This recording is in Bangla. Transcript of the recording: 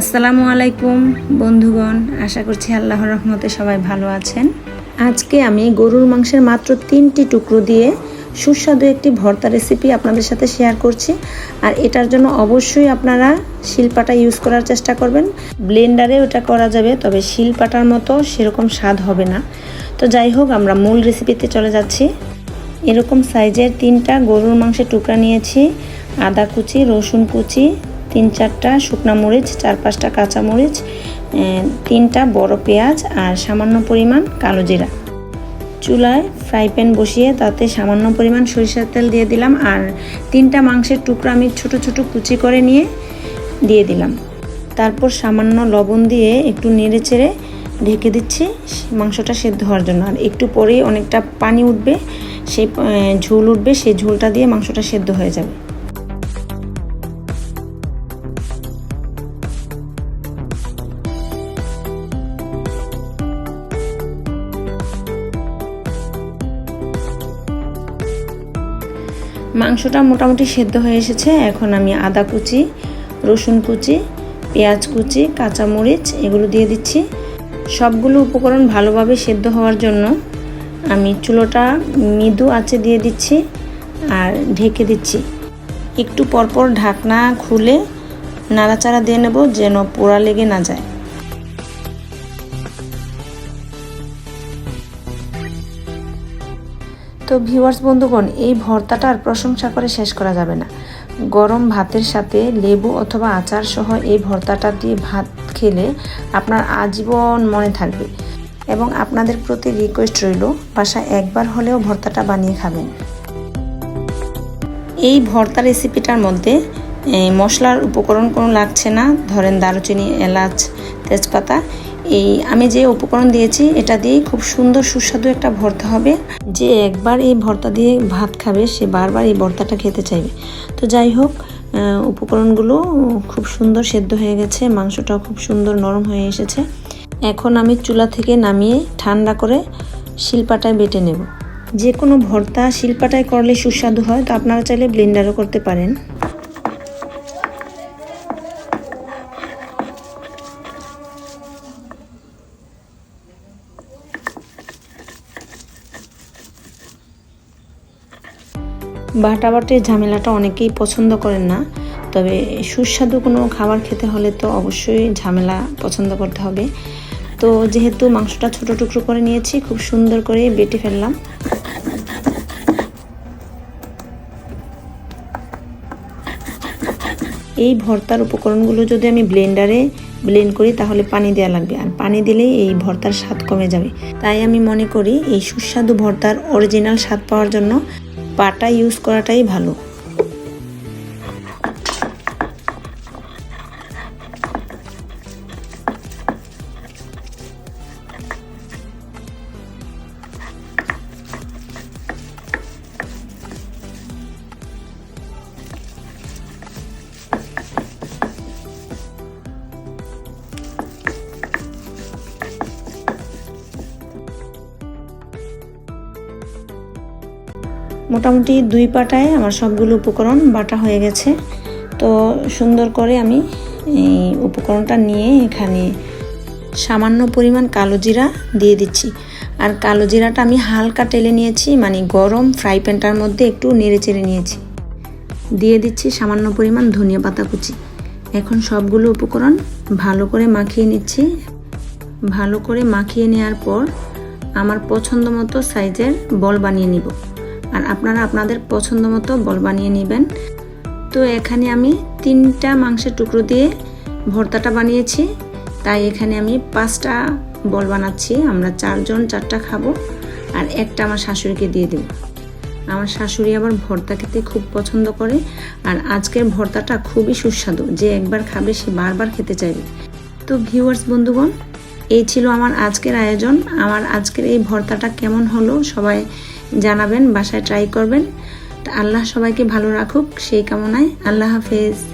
আসসালামু আলাইকুম, বন্ধুগণ। আশা করছি আল্লাহর রহমতে সবাই ভালো আছেন। আজকে আমি গরুর মাংসের মাত্র তিনটি টুকরো দিয়ে সুস্বাদু একটি ভর্তা রেসিপি আপনাদের সাথে শেয়ার করছি। আর এটার জন্য অবশ্যই আপনারা শিলপাটা ইউজ করার চেষ্টা করবেন। ব্লেন্ডারে ওটা করা যাবে, তবে শিলপাটার মতো সেরকম স্বাদ হবে না। তো যাই হোক, আমরা মূল রেসিপিতে চলে যাচ্ছি। এরকম সাইজের তিনটা গরুর মাংসের টুকরা নিয়েছি। আদা কুচি, রসুন কুচি তিন চারটা শুকনা মরিচ, চার পাঁচটা কাঁচা মরিচ তিনটা বড় পেঁয়াজ আর সামান্য পরিমাণ কালো জিরা। চুলায় ফ্রাই প্যান বসিয়ে তাতে সামান্য পরিমাণ সরিষার তেল দিয়ে দিলাম আর তিনটা মাংসের টুকরা আমি ছোট ছোট কুচি করে নিয়ে দিয়ে দিলাম। তারপর সামান্য লবণ দিয়ে একটু নেড়ে চেড়ে ঢেকে দিচ্ছি মাংসটা সেদ্ধ হওয়ার জন্য। আর একটু পরেই অনেকটা পানি উঠবে সেই ঝোল উঠবে সেই ঝোলটা দিয়ে মাংসটা সেদ্ধ হয়ে যাবে। মাংসটা মোটামুটি সেদ্ধ হয়ে এসেছে। এখন আমি আদা কুচি, রসুন কুচি, পেঁয়াজ কুচি, কাঁচামরিচ এগুলো দিয়ে দিচ্ছি। সবগুলো উপকরণ ভালোভাবে সেদ্ধ হওয়ার জন্য আমি চুলোটা মৃদু আঁচে দিয়ে দিচ্ছি আর ঢেকে দিচ্ছি। একটু পরপর ঢাকনা খুলে নাড়াচাড়া দিয়ে নেব যেন পোড়া লেগে না যায়। তো ভিউয়ার্স, বন্ধুগণ, এই ভর্তাটা আর প্রশংসা করে শেষ করা যাবে না। গরম ভাতের সাথে লেবু অথবা আচার সহ এই ভর্তাটা দিয়ে ভাত খেলে আপনার আজীবন মনে থাকবে এবং আপনাদের প্রতি রিকোয়েস্ট রইল, বাসায় একবার হলেও ভর্তাটা বানিয়ে খাবেন। এই ভর্তা রেসিপিটার মধ্যে মশলার উপকরণ কোনো লাগছে না। ধরেন দারুচিনি, এলাচ, তেজপাতা এই আমি যে উপকরণ দিয়েছি, এটা দিয়ে খুব সুন্দর সুস্বাদু একটা ভর্তা হবে। যে একবার এই ভর্তা দিয়ে ভাত খাবে, সে বারবার এই ভর্তাটা খেতে চাইবে। তো যাই হোক উপকরণগুলো খুব সুন্দর সেদ্ধ হয়ে গেছে, মাংসটাও খুব সুন্দর নরম হয়ে এসেছে। এখন আমি চুলা থেকে নামিয়ে ঠান্ডা করে শিলপাটায় বেটে নেব। যে কোনো ভর্তা শিলপাটায় করলে সুস্বাদু হয়, তো আপনারা চাইলে ব্লেন্ডারও করতে পারেন। বাটাবাটির ঝামেলাটা অনেকেই পছন্দ করেন না। তবে সুস্বাদু কোনো খাবার খেতে হলে তো অবশ্যই ঝামেলা পছন্দ করতে হবে। তো যেহেতু মাংসটা ছোট টুকরো করে নিয়েছি, খুব সুন্দর করে বেটে ফেললাম। এই ভর্তার উপকরণগুলো যদি আমি ব্লেন্ডারে ব্লেন্ড করি, তাহলে পানি দেওয়া লাগবে। আর পানি দিলেই এই ভর্তার স্বাদ কমে যাবে। তাই আমি মনে করি এই সুস্বাদু ভর্তার অরিজিনাল স্বাদ পাওয়ার জন্য পাটা ইউজ করাটাই ভালো। মোটামুটি দুই পাটায় আমার সবগুলো উপকরণ বাটা হয়ে গেছে। তো সুন্দর করে আমি এই উপকরণটা নিয়ে এখানে সামান্য পরিমাণ কালো জিরা দিয়ে দিচ্ছি। আর কালো জিরাটা আমি হালকা টেলে নিয়েছি মানে গরম ফ্রাই প্যানটার মধ্যে একটু নেড়ে চেড়ে নিয়েছি। দিয়ে দিচ্ছি সামান্য পরিমাণ ধনিয়া পাতা কুচি। এখন সবগুলো উপকরণ ভালো করে মাখিয়ে নিচ্ছি। ভালো করে মাখিয়ে নেওয়ার পর আমার পছন্দ মতো সাইজের বল বানিয়ে নিব। আর আপনারা আপনাদের পছন্দ মতো বল বানিয়ে নেবেন। তো এখানে আমি তিনটা মাংসের টুকরো দিয়ে ভর্তাটা বানিয়েছি। তাই এখানে আমি পাঁচটা বল বানাচ্ছি। আমরা চারজন চারটা খাব আর একটা আমার শাশুড়িকে দিয়ে দেব। আমার শাশুড়ি আবার ভর্তা খেতে খুব পছন্দ করে আর আজকের ভর্তাটা খুবই সুস্বাদু। যে একবার খাবে সে বারবার খেতে চাইবে। তো ভিউয়ার্স, বন্ধুগণ, এই ছিল আমার আজকের আয়োজন। আমার আজকের এই ভর্তাটা কেমন হলো সবাই জানাবেন বাসায় ট্রাই করবেন। আল্লাহ সবাইকে ভালো রাখুক সেই কামনায় আল্লাহ হাফেজ।